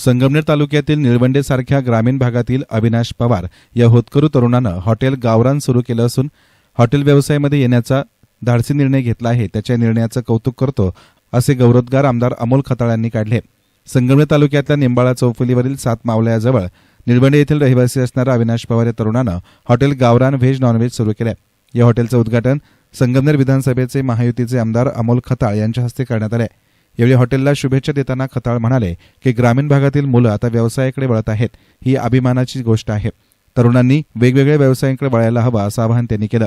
संगमनेर तालुक्यातील निळवंडेसारख्या ग्रामीण भागातील अविनाश पवार या होतकरू तरुणानं हॉटेल गावरान सुरू केलं असून हॉटेल व्यवसायामध्ये येण्याचा धाडसी निर्णय घेतला आहे. त्याच्या निर्णयाचं कौतुक करतो असे गौरवोद्गार आमदार अमोल खताळ यांनी काढले. संगमनेर तालुक्यातल्या निंबाळा चौफुलीवरील सात मावल्याजवळ निळवंडे येथील रहिवासी असणारा अविनाश पवार या तरुणानं hotel Gavran veg non veg सुरू केलं या हॉटेलचं उद्घाटन संगमनेर विधानसभेचे महायुतीचे आमदार अमोल खताळ यांच्या हस्ते करण्यात आले यावेळी हॉटेलला शुभेच्छा देताना खताळ म्हणाले की ग्रामीण भागातील मुलं आता व्यवसायाकडे वळत आहेत. ही अभिमानाची गोष्ट आहे. तरुणांनी वेगवेगळ्या व्यवसायांकडे वळायला हवा असं आवाहन त्यांनी केलं.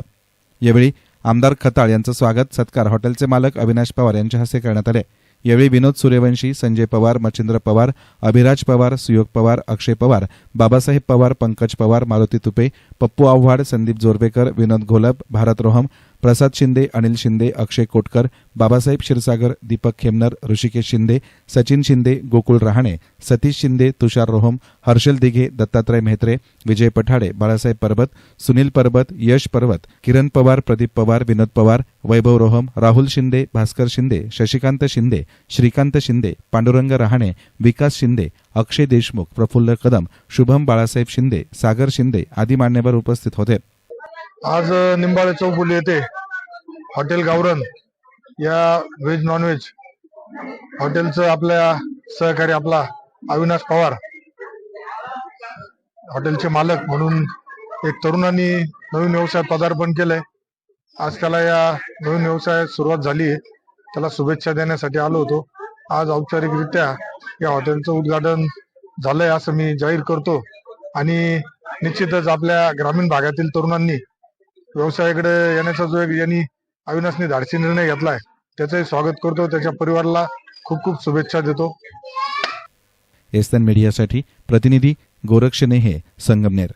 यावेळी आमदार खताळ यांचं स्वागत. सत्कार हॉटेलचे मालक अविनाश पवार यांच्या हस्ते करण्यात आले. यावेळी विनोद सूर्यवंशी संजय पवार मच्छिंद्र पवार अभिराज पवार सुयोग पवार अक्षय पवार बाबासाहेब पवार पंकज पवार मारुती तुपे पप्पू आव्हाड संदीप जोरवेकर विनोद घोलप भारत रोहम प्रसाद शिंदे अनिल शिंदे अक्षय कोटकर बाबासाहेब क्षीरसागर दीपक खेमनर ऋषिकेश शिंदे सचिन शिंदे गोकुळ रहाणे सतीश शिंदे तुषार रोहम हर्षल दिघे दत्तात्रय म्हेत्रे विजय पठाडे बाळासाहेब परबत सुनील परबत यश पर्वत किरण पवार प्रदीप पवार विनोद पवार वैभव रोहम राहुल शिंदे भास्कर शिंदे शशिकांत शिंदे श्रीकांत शिंदे पांडुरंग रहाणे विकास शिंदे अक्षय देशमुख प्रफुल्ल कदम शुभम बाळासाहेब शिंदे सागर शिंदे आदी मान्यवर उपस्थित होते. आज निंबाळे चौफुली येथे हॉटेल गावरन या व्हेज नॉनव्हेज हॉटेलचं आपल्या सहकारी आपला अविनाश पवार हॉटेलचे मालक म्हणून एक तरुणांनी नवीन व्यवसायात पदार्पण केलंय. आज त्याला या नवीन व्यवसायात सुरुवात झाली आहे. त्याला शुभेच्छा देण्यासाठी आलो होतो. आज औपचारिकरित्या या हॉटेलचं उद्घाटन झालंय असं मी जाहीर करतो. आणि निश्चितच आपल्या ग्रामीण भागातील तरुणांनी व्यवसायाकडे येण्याचा जो एक यांनी अविनाशने धाडसी निर्णय घेतलाय त्याचंही स्वागत करतो. त्याच्या परिवाराला खूप खूप शुभेच्छा देतो. एस्तन मीडियासाठी प्रतिनिधी गोरक्ष नेहे संगमनेर.